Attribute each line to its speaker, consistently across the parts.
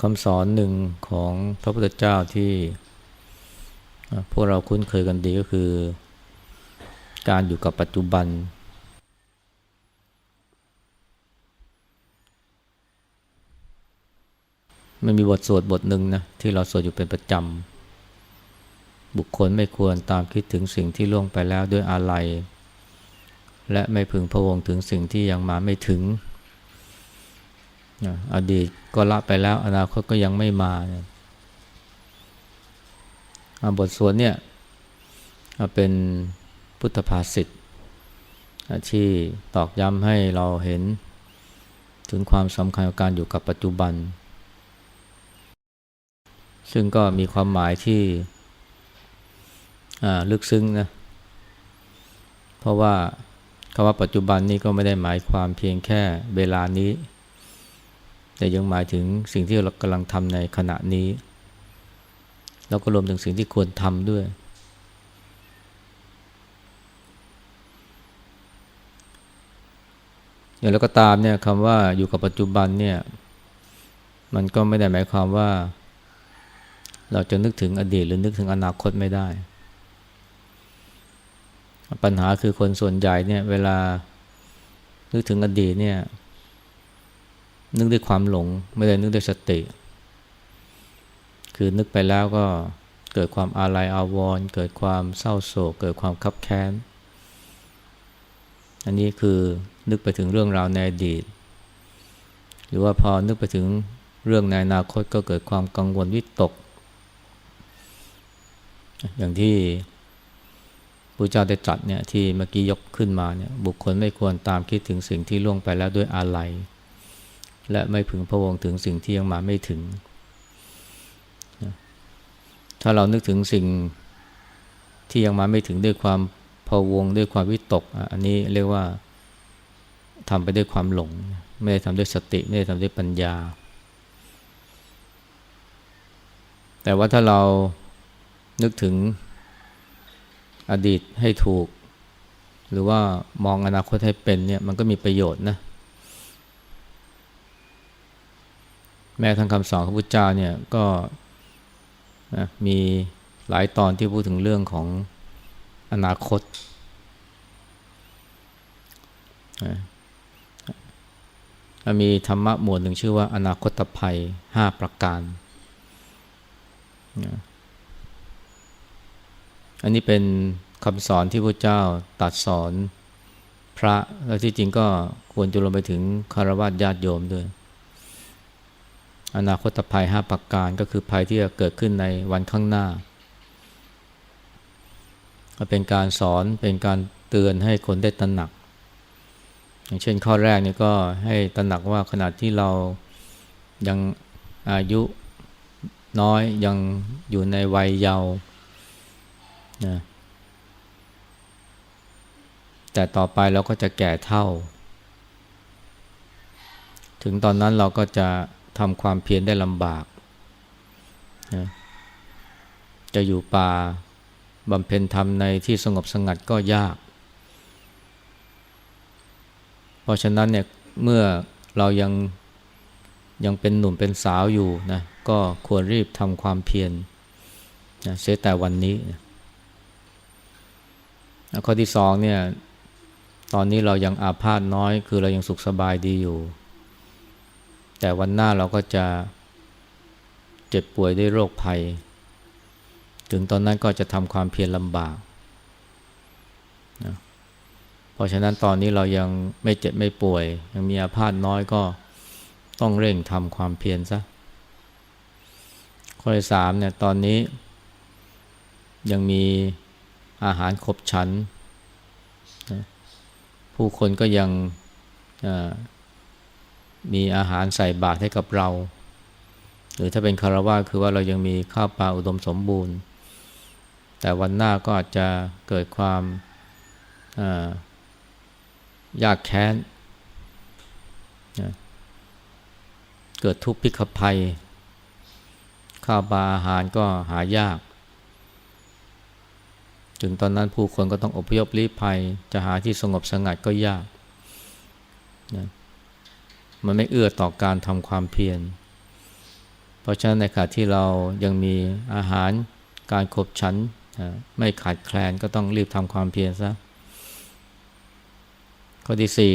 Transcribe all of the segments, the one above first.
Speaker 1: คำสอนหนึ่งของพระพุทธเจ้าที่พวกเราคุ้นเคยกันดีก็คือ การอยู่กับปัจจุบัน มันมีบทสวดบทหนึ่งนะที่เราสวดอยู่เป็นประจำ บุคคลไม่ควรตามคิดถึงสิ่งที่ล่วงไปแล้วด้วยอาลัย และไม่พึงพะวงถึงสิ่งที่ยังมาไม่ถึง อดีตก็ละไปแล้ว อนาคตก็ยังไม่มาเนี่ยบทสวดเนี่ยเป็นพุทธภาษิตที่ตอกย้ำให้เราเห็นถึงความสำคัญของการอยู่กับปัจจุบัน ซึ่งก็มีความหมายที่ลึกซึ้งนะ เพราะว่าคำว่าปัจจุบันนี้ก็ไม่ได้หมายความเพียงแค่เวลานี้ แต่ยังหมายถึงสิ่งที่เรากำลังทำในขณะนี้ แล้วก็รวมถึงสิ่งที่ควรทำด้วย อย่างไรก็ตามเนี่ยคำว่าอยู่กับปัจจุบันเนี่ย มันก็ไม่ได้หมายความว่า เราจะนึกถึงอดีตหรือนึกถึงอนาคตไม่ได้ ปัญหาคือคนส่วนใหญ่เนี่ยเวลานึกถึงอดีตเนี่ย นึกด้วยความหลง ไม่ได้นึกด้วยสติ คือนึกไปแล้วก็เกิดความอาลัยอาวรณ์เกิดความเศร้าโศก เกิดความคับแค้น อันนี้คือนึกไปถึงเรื่องราวในอดีต หรือว่าพอนึกไปถึงเรื่องในอนาคตก็เกิดความกังวลวิตก อย่างที่พระเจ้าได้ตรัสเนี่ยที่เมื่อกี้ยกขึ้นมาเนี่ยบุคคลไม่ควรตามคิดถึงสิ่งที่ล่วงไปแล้วด้วยอาลัย และไม่พึงพะวงถึงสิ่งที่ยังมาไม่ถึง ถ้าเรานึกถึงสิ่งที่ยังมาไม่ถึงด้วยความพะวงด้วยความวิตก อันนี้เรียกว่าทำไปด้วยความหลง ไม่ได้ทำด้วยสติไม่ได้ทำด้วยปัญญา แต่ว่าถ้าเรานึกถึงอดีตให้ถูก หรือว่ามองอนาคตให้เป็นเนี่ยมันก็มีประโยชน์นะ แม้ทั้งคำสอนของพระพุทธเจ้าเนี่ยก็นะมีหลายตอนที่พูดถึงเรื่องของอนาคตมีธรรมะหมวดหนึ่งชื่อว่าอนาคตภัยห้าประการอันนี้เป็นคำสอนที่พระเจ้าตัดสอนพระแล้วที่จริงก็ควรจะลงไปถึงคารวะญาติโยมด้วย อนาคตภัยห้าประการก็คือภัยที่จะเกิดขึ้นในวันข้างหน้า เป็นการสอนเป็นการเตือนให้คนได้ตระหนัก อย่างเช่นข้อแรกนี่ก็ให้ตระหนักว่าขณะที่เรายังอายุน้อยยังอยู่ในวัยเยาว์นะแต่ต่อไปเราก็จะแก่เท่า ถึงตอนนั้นเราก็จะ ทำความเพียรได้ลำบากนะจะอยู่ป่าบำเพ็ญธรรมในที่สงบสงัดก็ยาก เพราะฉะนั้นเนี่ยเมื่อเรายังยังเป็นหนุ่มเป็นสาวอยู่นะก็ควรรีบทำความเพียรนะเสียแต่วันนี้นะข้อที่สองเนี่ยตอนนี้เรายังอาพาธน้อย คือเรายังสุขสบายดีอยู่ แต่วันหน้าเราก็จะเจ็บป่วยด้วยโรคภัย ถึงตอนนั้นก็จะทำความเพียรลำบากนะเพราะฉะนั้นตอนนี้เรายังไม่เจ็บไม่ป่วย ยังมีอาพาธน้อยก็ต้องเร่งทำความเพียรซะข้อที่สามเนี่ยตอนนี้ ยังมีอาหารครบชั้นนะผู้คนก็ยัง มีอาหารใส่บาตรให้กับเรา หรือถ้าเป็นคารวะคือว่าเรายังมีข้าวปลาอุดมสมบูรณ์ แต่วันหน้าก็อาจจะเกิดความยากแค้นนะเกิดทุกข์พิกภัย ข้าวปลาอาหารก็หายาก ถึงตอนนั้นผู้คนก็ต้องอพยพลี้ภัย จะหาที่สงบสงัดก็ยากนะ มันไม่เอื้อต่อการทำความเพียร เพราะฉะนั้นในขณะที่เรายังมีอาหารการขบฉันไม่ขาดแคลนก็ต้องรีบทำความเพียรซะข้อที่สี่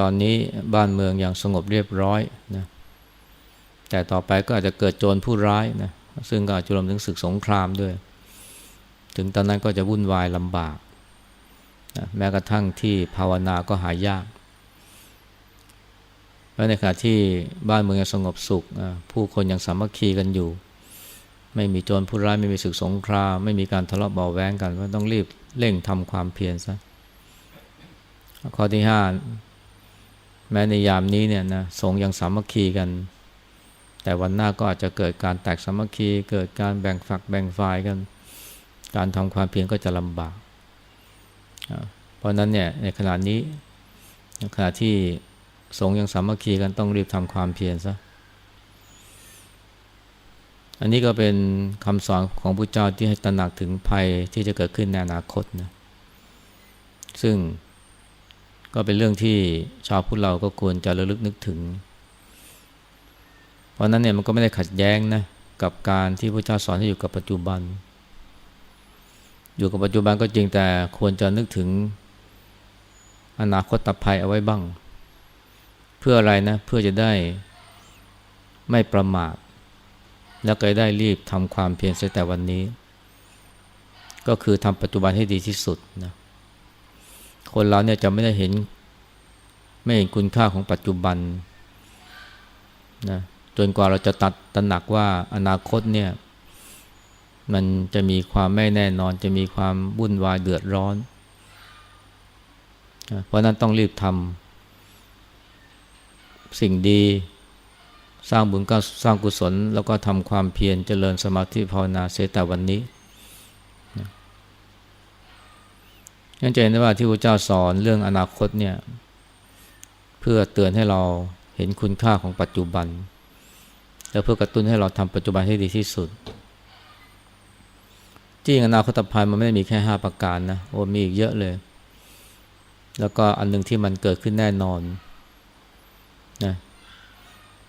Speaker 1: ตอนนี้บ้านเมืองอย่างสงบเรียบร้อยนะแต่ต่อไปก็อาจจะเกิดโจรผู้ร้ายนะซึ่งก็อาจจะรวมถึงศึกสงครามด้วย ถึงตอนนั้นก็จะวุ่นวายลำบากนะแม้กระทั่งที่ภาวนาก็หายาก และในขณะที่บ้านเมืองยังสงบสุข ผู้คนยังสามัคคีกันอยู่ ไม่มีโจรผู้ร้ายไม่มีศึกสงคราม ไม่มีการทะเลาะเบาแวงกัน ก็ต้องรีบเร่งทำความเพียรซะข้อที่ห้าแม้ในยามนี้เนี่ยนะสงยังสามัคคีกัน แต่วันหน้าก็อาจจะเกิดการแตกสามัคคี เกิดการแบ่งฝักแบ่งฝ่ายกัน การทำความเพียรก็จะลำบาก เพราะนั้นเนี่ยในขณะนี้ขณะที่ สงยังสามัคคีกันต้องรีบทำความเพียรซะอันนี้ก็เป็นคำสอนของพระเจ้าที่ให้ตระหนักถึงภัยที่จะเกิดขึ้นในอนาคตนะซึ่งก็เป็นเรื่องที่ชาวพุทธเราก็ควรจะระลึกนึกถึง เพราะนั้นเนี่ยมันก็ไม่ได้ขัดแย้งนะกับการที่พระเจ้าสอนให้อยู่กับปัจจุบัน อยู่กับปัจจุบันก็จริงแต่ควรจะนึกถึงอนาคตตภัยเอาไว้บ้าง พื่ออะไรนะเพื่อจะได้ไม่ประมาทแล้วก็ได้รีบทำความเพียรเสียแต่วันนี้ ก็คือทำปัจจุบันให้ดีที่สุดนะคนเราเนี่ยจะไม่ได้เห็น ไม่เห็นคุณค่าของปัจจุบันนะจนกว่าเราจะตัดตระหนักว่าอนาคตเนี่ย มันจะมีความไม่แน่นอน จะมีความวุ่นวายเดือดร้อน เพราะนั้นต้องรีบทำ สิ่งดี สร้างบุญก็สร้างกุศล แล้วก็ทำความเพียรเจริญสมาธิภาวนาเสียแต่วันนี้นั่นจะเห็นได้ว่าที่พระเจ้าสอนเรื่องอนาคตเนี่ยเพื่อเตือนให้เราเห็นคุณค่าของปัจจุบัน แล้วเพื่อกระตุ้นให้เราทำปัจจุบันให้ดีที่สุดจริงอนาคตภัยมันไม่ได้มีแค่ห้าประการนะโอ้มีอีกเยอะเลย แล้วก็อันหนึ่งที่มันเกิดขึ้นแน่นอน นะ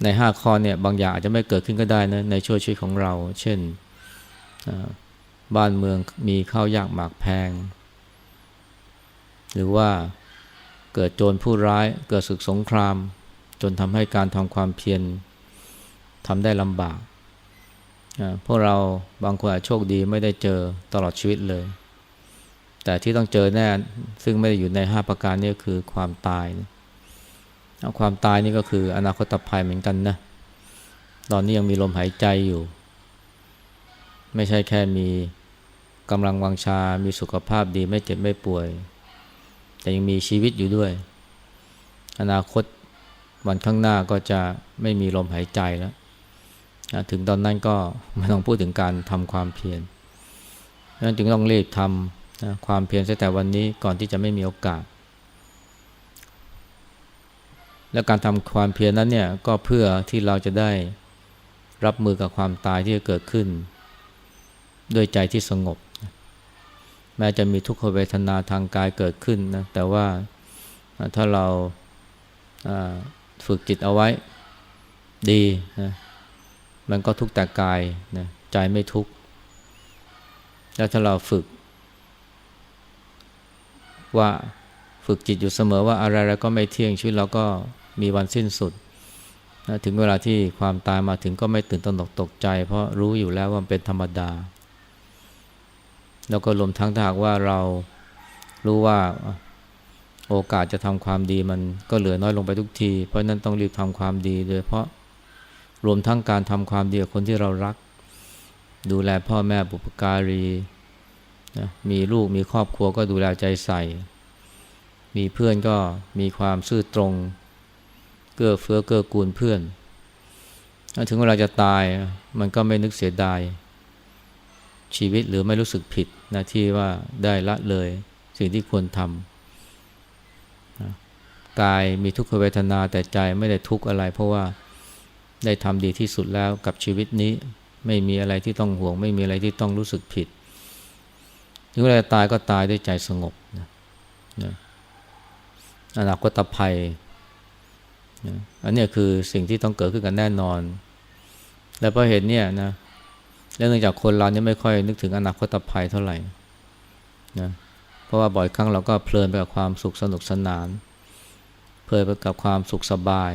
Speaker 1: ในห้าข้อเนี่ยบางอย่างอาจจะไม่เกิดขึ้นก็ได้นะในช่วงชีวิตของเรา เช่นบ้านเมืองมีข้าวยากหมากแพง หรือว่าเกิดโจรผู้ร้ายเกิดศึกสงคราม จนทำให้การทำความเพียรทำได้ลำบากพวกเราบางคนอาจโชคดีไม่ได้เจอตลอดชีวิตเลย แต่ที่ต้องเจอแน่ซึ่งไม่ได้อยู่ในห้าประการนี้คือความตายนะ ความตายนี่ก็คืออนาคตภัยเหมือนกันนะ ตอนนี้ยังมีลมหายใจอยู่ ไม่ใช่แค่มีกำลังวังชา มีสุขภาพดีไม่เจ็บไม่ป่วย แต่ยังมีชีวิตอยู่ด้วย อนาคตวันข้างหน้าก็จะไม่มีลมหายใจแล้ว ถึงตอนนั้นก็ไม่ต้องพูดถึงการทำความเพียรนั้นจึงต้องรีบทำความเพียรแต่วันนี้ก่อนที่จะไม่มีโอกาส และการทำความเพียรนั้นเนี่ยก็เพื่อที่เราจะได้รับมือกับความตายที่จะเกิดขึ้น ด้วยใจที่สงบ แม้จะมีทุกขเวทนาทางกายเกิดขึ้นนะแต่ว่าถ้าเราฝึกจิตเอาไว้ดีนะมันก็ทุกแต่กายนะใจไม่ทุกข์แล้วถ้าเราฝึก ว่าฝึกจิตอยู่เสมอว่าอะไรๆก็ไม่เที่ยงชีวิตเราก็ มีวันสิ้นสุดนะถึงเวลาที่ความตายมาถึงก็ไม่ตื่นตระหนกตกใจ เพราะรู้อยู่แล้วว่าเป็นธรรมดา แล้วก็รวมทั้งถ้าหากว่าเรารู้ว่าโอกาสจะทำความดีมันก็เหลือน้อยลงไปทุกที เพราะนั้นต้องรีบทำความดีโดยเพราะรวมทั้งการทำความดีกับคนที่เรารัก ดูแลพ่อแม่บุปการีนะมีลูกมีครอบครัวก็ดูแลใจใส่ มีเพื่อนก็มีความซื่อตรง เกื้อเฟื้อเกื้อกูลเพื่อน ถึงเวลาจะตายมันก็ไม่นึกเสียดาย ชีวิตหรือไม่รู้สึกผิดนะที่ว่าได้ละเลยสิ่งที่ควรทำกายมีทุกขเวทนาแต่ใจไม่ได้ทุกข์อะไร เพราะว่าได้ทำดีที่สุดแล้วกับชีวิตนี้ไม่มีอะไรที่ต้องห่วง ไม่มีอะไรที่ต้องรู้สึกผิดถึงเวลาตายก็ตายด้วยใจสงบนะอนาคตภัย นะอันนี้คือสิ่งที่ต้องเกิดขึ้นกันแน่นอน และเพราะเหตุเนี่ยนะและเนื่องจากคนเราเนี่ยไม่ค่อยนึกถึงอนาคตภัยเท่าไหร่นะเพราะว่าบ่อยครั้งเราก็เพลินไปกับความสุขสนุกสนาน เพลินไปกับความสุขสบาย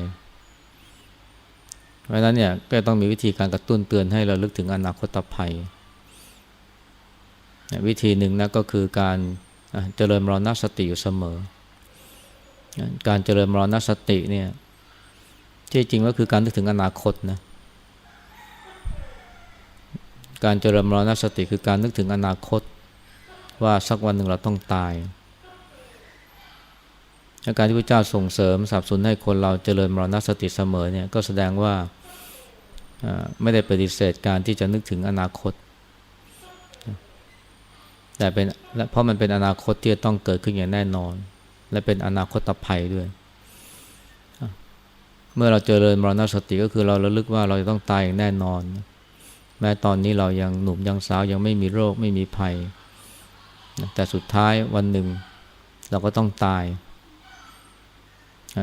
Speaker 1: เพราะฉะนั้นเนี่ยก็ต้องมีวิธีการกระตุ้นเตือนให้เราลึกถึงอนาคตภัย วิธีหนึ่งนะก็คือการเจริญมรณสติอยู่เสมอ การเจริญมรณสติเนี่ย ที่จริงก็คือการนึกถึงอนาคตนะการเจริญมรณสติคือการนึกถึงอนาคต ว่าสักวันหนึ่งเราต้องตายการที่พระเจ้าส่งเสริมสนับสนุนให้คนเราเจริญมรณสติเสมอเนี่ยก็แสดงว่าไม่ได้ปฏิเสธการที่จะนึกถึงอนาคต แต่เป็นเพราะมันเป็นอนาคตที่จะต้องเกิดขึ้นอย่างแน่นอน และเป็นอนาคตภัยด้วย เมื่อเราเจริญมรณสติก็คือเราระลึกว่าเราจะต้องตายอย่างแน่นอน แม้ตอนนี้เรายังหนุ่มยังสาวยังไม่มีโรคไม่มีภัย แต่สุดท้ายวันหนึ่งเราก็ต้องตาย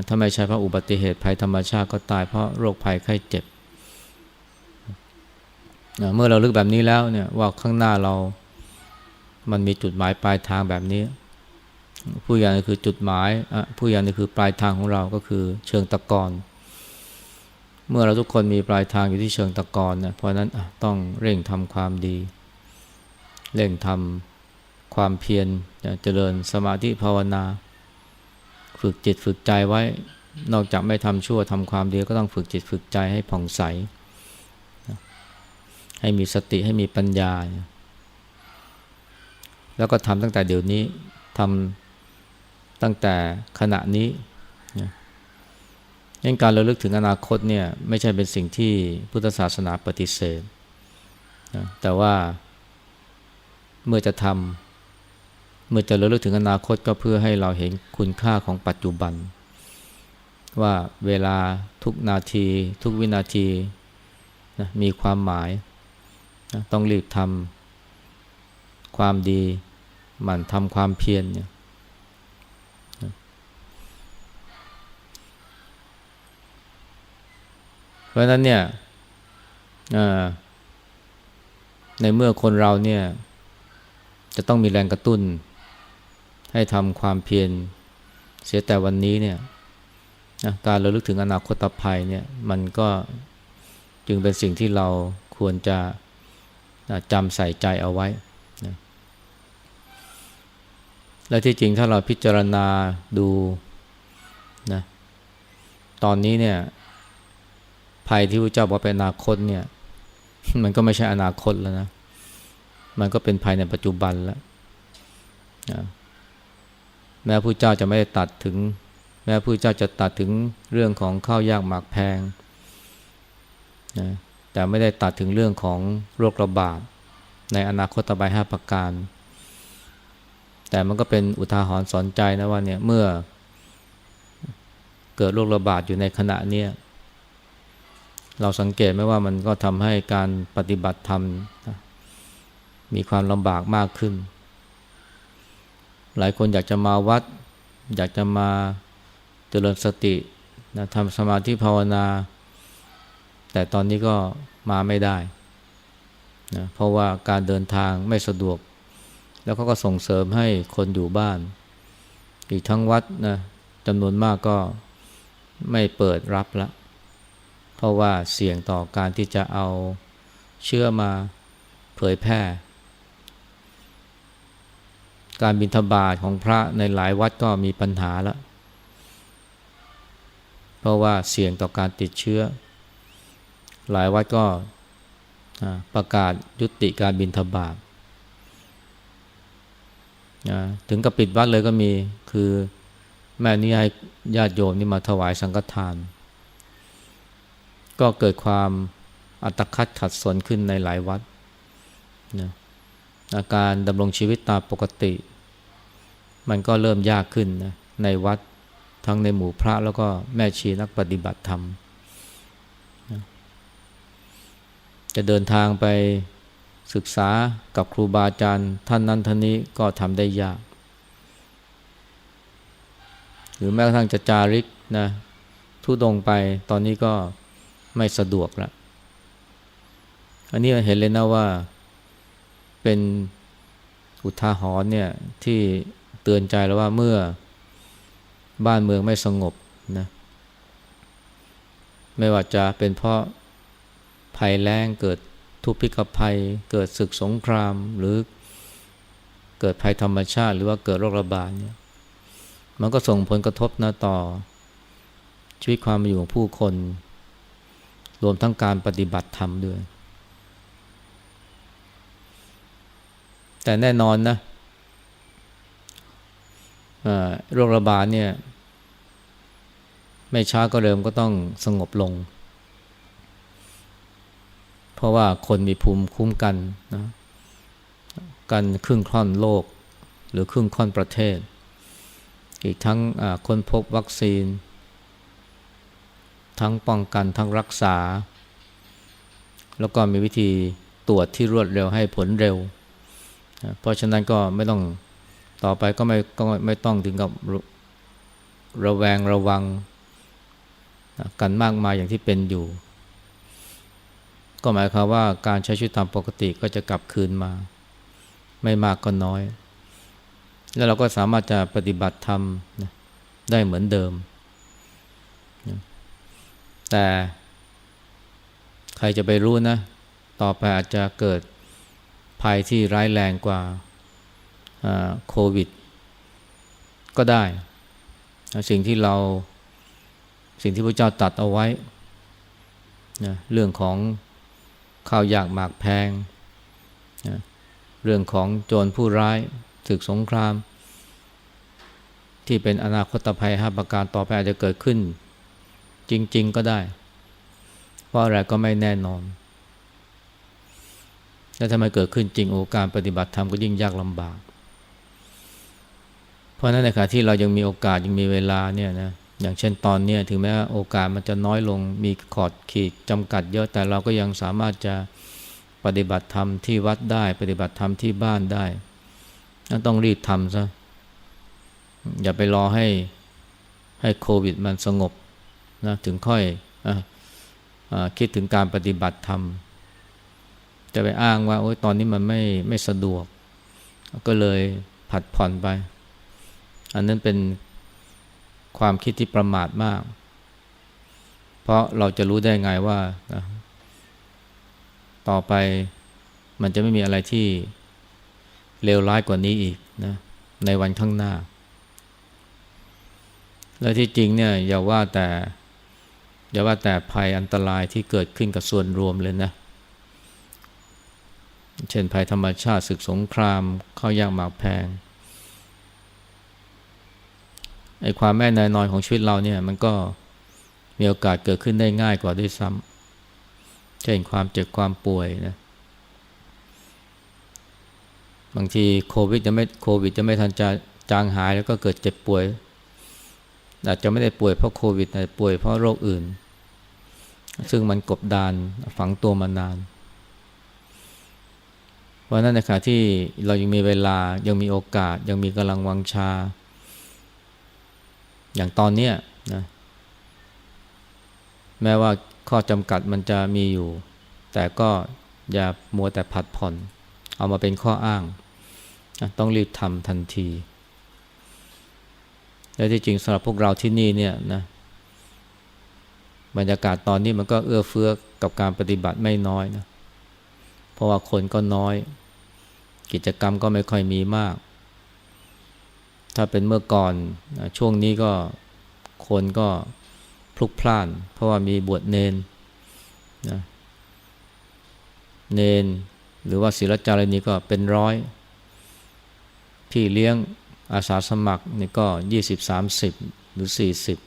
Speaker 1: ถ้าไม่ใช่เพราะอุบัติเหตุภัยธรรมชาติก็ตายเพราะโรคภัยไข้เจ็บ เมื่อเราลึกแบบนี้แล้วเนี่ยว่าข้างหน้าเรา มันมีจุดหมายปลายทางแบบนี้ ผู้ยานคือจุดหมายผู้ยานคือปลายทางของเราก็คือเชิงตะกอน เมื่อเราทุกคนมีปลายทางอยู่ที่เชิงตะกอนนะเพราะนั้นต้องเร่งทำความดี เร่งทำความเพียรเจริญสมาธิภาวนา ฝึกจิตฝึกใจไว้ นอกจากไม่ทำชั่วทำความดีก็ต้องฝึกจิตฝึกใจให้ผ่องใส ให้มีสติให้มีปัญญา แล้วก็ทำตั้งแต่เดี๋ยวนี้ทำตั้งแต่ขณะนี้ ยังการระลึกถึงอนาคตเนี่ยไม่ใช่เป็นสิ่งที่พุทธศาสนาปฏิเสธแต่ว่าเมื่อจะทำเมื่อจะระลึกถึงอนาคตก็เพื่อให้เราเห็นคุณค่าของปัจจุบัน ว่าเวลาทุกนาที ทุกวินาทีนะมีความหมายนะต้องรีบทำความดีหมั่นทำความเพียรเนี่ยเพ ราะนั้นเนี่ยในเมื่อคนเราเนี่ย จะต้องมีแรงกระตุ้น ให้ทำความเพียรเสียแต่วันนี้เนี่ยนะการระลึกถึงอนาคตภัยเนี่ย มันก็จึงเป็นสิ่งที่เราควรจะจำใส่ใจเอาไว้นะและที่จริงถ้าเราพิจารณาดูนะตอนนี้เนี่ย ภัยที่พระเจ้าบอกเป็นอนาคตเนี่ย มันก็ไม่ใช่อนาคตแล้วนะ มันก็เป็นภัยในปัจจุบันแล้วนะแม้ผู้เจ้าจะไม่ได้ตัดถึง แม้ผู้เจ้าจะตัดถึงเรื่องของข้าวยากหมากแพงนะแต่ไม่ได้ตัดถึงเรื่องของโรคระบาดในอนาคตตบายห้าประการ แต่มันก็เป็นอุทาหรณ์สอนใจนะว่าเนี่ยเมื่อเกิดโรคระบาดอยู่ในขณะนี้ เราสังเกตไหมว่ามันก็ทำให้การปฏิบัติธรรมมีความลำบากมากขึ้น หลายคนอยากจะมาวัด อยากจะมาเจริญสตินะทำสมาธิภาวนา แต่ตอนนี้ก็มาไม่ได้นะเพราะว่าการเดินทางไม่สะดวก แล้วเขาก็ส่งเสริมให้คนอยู่บ้าน อีกทั้งวัดนะจำนวนมากก็ไม่เปิดรับละ เพราะว่าเสี่ยงต่อการที่จะเอาเชื่อมาเผยแพร่ การบิณฑบาตของพระในหลายวัดก็มีปัญหาแล้ว เพราะว่าเสี่ยงต่อการติดเชื้อ หลายวัดก็ประกาศยุติการบิณฑบาตถึงกับปิดวัดเลยก็มีคือแม่นี่ให้ญาติโยมนี่มาถวายสังฆทาน ก็เกิดความอัตคัดขัดสนขึ้นในหลายวัดนะอาการดำรงชีวิตตามปกติ มันก็เริ่มยากขึ้นนะในวัดทั้งในหมู่พระแล้วก็แม่ชีนักปฏิบัติธรรมนะจะเดินทางไปศึกษากับครูบาอาจารย์ท่านนั้นท่านนี้ก็ทำได้ยาก หรือแม้กระทั่งจะจาริกนะทุดงไปตอนนี้ก็ ไม่สะดวกละอันนี้เห็นเลยนะว่าเป็นอุทาหรณ์เนี่ยที่เตือนใจแล้วว่าเมื่อบ้านเมืองไม่สงบนะไม่ว่าจะเป็นเพราะภัยแล้งเกิดทุพพิกภัย เกิดศึกสงครามหรือเกิดภัยธรรมชาติ หรือว่าเกิดโรคระบาดเนี่ยมันก็ส่งผลกระทบนะต่อชีวิตความอยู่ของผู้คน รวมทั้งการปฏิบัติธรรมด้วย แต่แน่นอนนะโรคระบาดเนี่ย ไม่ช้าก็เร็วก็ต้องสงบลง เพราะว่าคนมีภูมิคุ้มกันนะกันครึ่งค่อนโลก หรือครึ่งค่อนประเทศ อีกทั้งคนพบวัคซีน ทั้งป้องกันทั้งรักษา แล้วก็มีวิธีตรวจที่รวดเร็วให้ผลเร็ว เพราะฉะนั้นก็ไม่ต้องต่อไปก็ไม่ก็ไม่ต้องถึงกับระแวงระวังกันมากมายอย่างที่เป็นอยู่ ก็หมายความว่าการใช้ชีวิตตามปกติก็จะกลับคืนมา ไม่มากก็น้อย แล้วเราก็สามารถจะปฏิบัติธรรมได้เหมือนเดิม แต่ใครจะไปรู้นะ ต่อไปอาจจะเกิดภัยที่ร้ายแรงกว่าโควิด ก็ได้ สิ่งที่เราสิ่งที่พระเจ้าตัดเอาไว้นะเรื่องของข้าวยากหมากแพงนะเรื่องของโจรผู้ร้ายศึกสงคราม ที่เป็นอนาคตภัยห้าประการต่อไปอาจจะเกิดขึ้น จริง ๆ ก็ได้ เพราะอะไรก็ไม่แน่นอน และถ้ามันเกิดขึ้นจริงโอการปฏิบัติธรรมก็ยิ่งยากลำบาก เพราะนั้นในขณะที่เรายังมีโอกาสยังมีเวลาเนี่ยนะอย่างเช่นตอนนี้ถึงแม้โอกาสมันจะน้อยลงมีขอดขีดจำกัดเยอะแต่เราก็ยังสามารถจะปฏิบัติธรรมที่วัดได้ ปฏิบัติธรรมที่บ้านได้นั่นต้องรีบทำซะอย่าไปรอให้ให้โควิดมันสงบ นะถึงค่อยออคิดถึงการปฏิบัติธรรม จะไปอ้างว่าโอ้ยตอนนี้มันไม่ไม่สะดวก ก็เลยผัดผ่อนไป อันนั้นเป็นความคิดที่ประมาทมาก เพราะเราจะรู้ได้ไงว่านะต่อไปมันจะไม่มีอะไรที่เลวร้ายกว่านี้อีกนะในวันข้างหน้า และที่จริงเนี่ยอย่าว่าแต่ อย่าว่าแต่ภัยอันตรายที่เกิดขึ้นกับส่วนรวมเลยนะ เช่นภัยธรรมชาติศึกสงครามข้าวยากหมากแพงไอ้ความแม่นายนอยของชีวิตเราเนี่ยมันก็มีโอกาสเกิดขึ้นได้ง่ายกว่าด้วยซ้ำเช่นความเจ็บความป่วยนะบางทีโควิดจะไม่โควิดจะไม่ทันจะจางหายแล้วก็เกิดเจ็บป่วย อาจจะไม่ได้ป่วยเพราะโควิดแต่ป่วยเพราะโรคอื่น ซึ่งมันกบดานฝังตัวมานานเพราะนั้นนขณะที่เรายังมีเวลายังมีโอกาส ยังมีกำลังวังชา อย่างตอนนี้นะแม้ว่าข้อจำกัดมันจะมีอยู่ แต่ก็อย่ามัวแต่ผัดผ่อน เอามาเป็นข้ออ้างนะต้องรีบทำทันที และที่จริงสำหรับพวกเราที่นี่เนี่ยนะ บรรยากาศตอนนี้มันก็เอื้อเฟื้อกับการปฏิบัติไม่น้อยนะ เพราะว่าคนก็น้อย กิจกรรมก็ไม่ค่อยมีมาก ถ้าเป็นเมื่อก่อนช่วงนี้ก็คนก็พลุกพล่าน เพราะว่ามีบวชเนนนะเนน หรือว่าศิลจารณีก็เป็นร้อย พี่เลี้ยงอาสาสมัครนี่ก็ยี่สิบสามสิบหรือสี่สิบ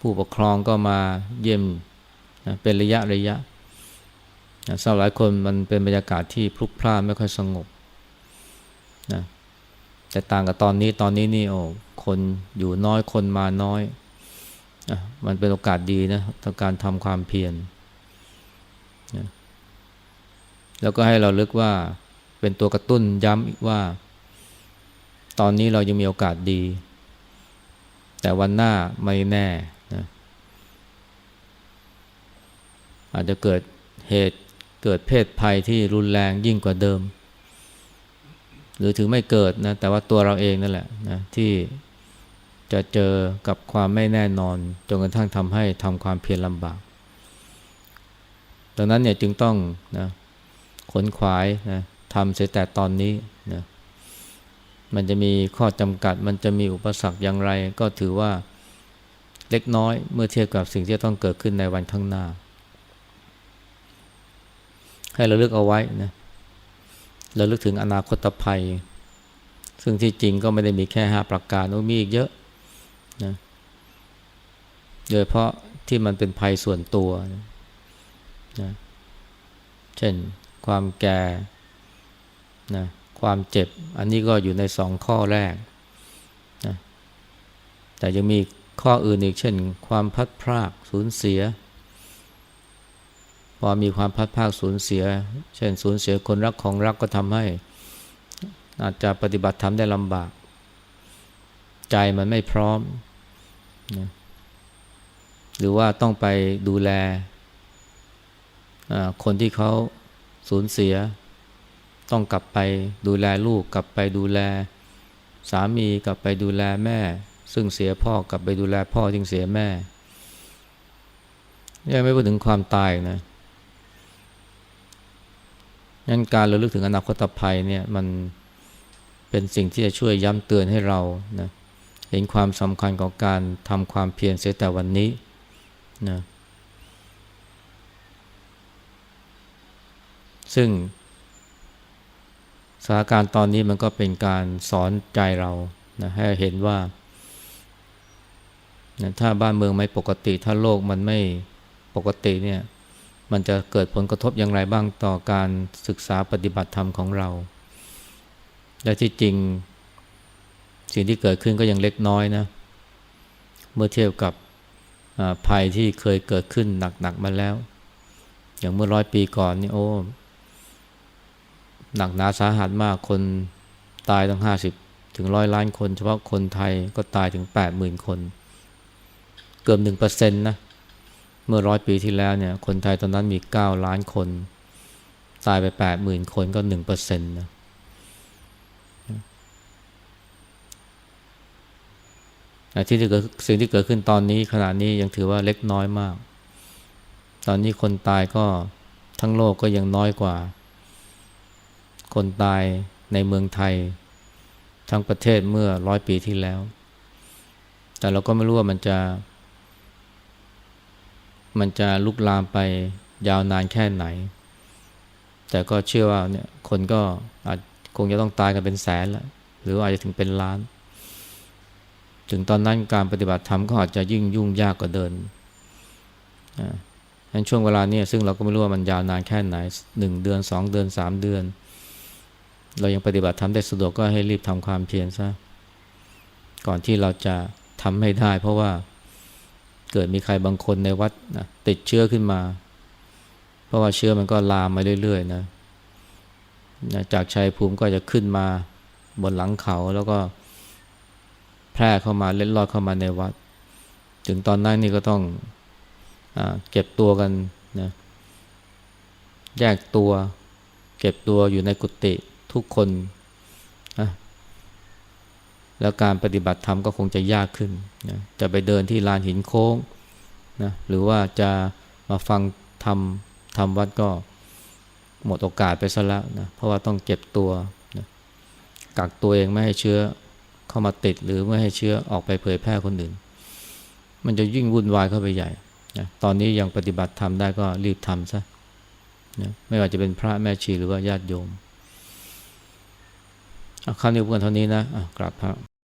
Speaker 1: ผู้ปกครองก็มาเยี่ยมนะเป็นระยะระยะนะสำหรับหลายคนมันเป็นบรรยากาศที่พลุกพล่านไม่ค่อยสงบนะแต่ต่างกับตอนนี้ตอนนี้นี่โอ้คนอยู่น้อยคนมาน้อยอะมันเป็นโอกาสดีนะต่อการทำความเพียรนะแล้วก็ให้เราลึกว่าเป็นตัวกระตุ้นย้ำอีกว่า ตอนนี้เรายังมีโอกาสดี แต่วันหน้าไม่แน่นะ อาจจะเกิดเหตุเกิดเพศภัยที่รุนแรงยิ่งกว่าเดิม หรือถึงไม่เกิดนะแต่ว่าตัวเราเองนั่นแหละนะที่จะเจอกับความไม่แน่นอนจนกระทั่งทำให้ทำความเพียรลำบากดังนั้นเนี่ยจึงต้องนะขนขวายนะทำเสียแต่ตอนนี้นะมันจะมีข้อจำกัด มันจะมีอุปสรรคอย่างไร ก็ถือว่าเล็กน้อยเมื่อเทียบกับสิ่งที่ต้องเกิดขึ้นในวันข้างหน้า ให้เราเลือกเอาไว้นะเราลึกถึงอนาคตภัย ซึ่งที่จริงก็ไม่ได้มีแค่ห้าประการโอ้มีอีกเยอะนะโดยเพราะที่มันเป็นภัยส่วนตัวนะนะเช่นความแก่นะความเจ็บ อันนี้ก็อยู่ในสองข้อแรกนะแต่ยังมีข้ออื่นอีกเช่น ความพัดพรากสูญเสีย พอมีความพัดพรากสูญเสีย เช่นสูญเสียคนรักของรักก็ทำให้ อาจจะปฏิบัติธรรมได้ลำบาก ใจมันไม่พร้อมนะหรือว่าต้องไปดูแลคนที่เขาสูญเสีย ต้องกลับไปดูแลลูก กลับไปดูแล สามีกลับไปดูแลแม่ ซึ่งเสียพ่อกลับไปดูแลพ่อที่เสียแม่ยังไม่พูดถึงความตายนะ งั้นการระลึกถึงอนาคตภัยเนี่ยมันเป็นสิ่งที่จะช่วยย้ำเตือนให้เรานะเห็นความสำคัญของการทำความเพียรเสียแต่วันนี้นะซึ่งสถานการณ์ตอนนี้มันก็เป็นการสอนใจเรานะให้เห็นว่านะถ้าบ้านเมืองไม่ปกติ ถ้าโลกมันไม่ปกติเนี่ย มันจะเกิดผลกระทบอย่างไรบ้างต่อการศึกษาปฏิบัติธรรมของเรา และที่จริงสิ่งที่เกิดขึ้นก็ยังเล็กน้อยนะ เมื่อเทียบกับภัยที่เคยเกิดขึ้นหนักๆมาแล้ว อย่างเมื่อร้อยปีก่อนนี่โอ้หนักหนาสาหัสมากคนตายตั้งห้าสิบถึงร้อยล้านคน เฉพาะคนไทยก็ตายถึงแปดหมื่นคน เกือบหนึ่งเปอร์เซ็นต์นะ เมื่อร้อยปีที่แล้วเนี่ย คนไทยตอนนั้นมีเก้าล้านคน ตายไปแปดหมื่นคนก็หนึ่งเปอร์เซ็นต์นะที่เกิดสิ่งที่เกิดขึ้นตอนนี้ขณะนี้ยังถือว่าเล็กน้อยมาก ตอนนี้คนตายก็ทั้งโลกก็ยังน้อยกว่า คนตายในเมืองไทย ทั้งประเทศเมื่อร้อยปีที่แล้ว แต่เราก็ไม่รู้ว่ามันจะ มันจะลุกลามไปยาวนานแค่ไหน แต่ก็เชื่อว่าเนี่ยคนก็อาจคงจะต้องตายกันเป็นแสนแล้วหรืออาจจะถึงเป็นล้าน ถึงตอนนั้นการปฏิบัติธรรมก็อาจจะยิ่งยุ่งยากกว่าเดินในช่วงเวลานี้ซึ่งเราก็ไม่รู้ว่ามันยาวนานแค่ไหนหนึ่งเดือนสองเดือนสามเดือน เรายังปฏิบัติทำได้สะดวกก็ให้รีบทำความเพียรซะก่อนที่เราจะทำไม่ได้ เพราะว่า เกิดมีใครบางคนในวัดนะติดเชื้อขึ้นมา เพราะว่าเชื้อมันก็ลามมาเรื่อยๆนะนะจากชัยภูมิก็จะขึ้นมาบนหลังเขาแล้วก็แพร่เข้ามาเล็ดลอดเข้ามาในวัด ถึงตอนนั้นนี่ก็ต้องอเก็บตัวกันนะแยกตัว เก็บตัวอยู่ในกุฏิทุกคน แล้วการปฏิบัติธรรมก็คงจะยากขึ้นนะจะไปเดินที่ลานหินโค้งนะหรือว่าจะมาฟังธรรมทำวัดก็หมดโอกาสไปซะแล้วนะเพราะว่าต้องเก็บตัวนะกักตัวเองไม่ให้เชื้อเข้ามาติดหรือไม่ให้เชื้อออกไปเผยแพร่คนอื่น มันจะยิ่งวุ่นวายเข้าไปใหญ่นะตอนนี้ยังปฏิบัติธรรมได้ก็รีบทำซะนะไม่ว่าจะเป็นพระแม่ชีหรือว่าญาติโยมคำนี้พูดกันเท่านี้นะะกราบพระ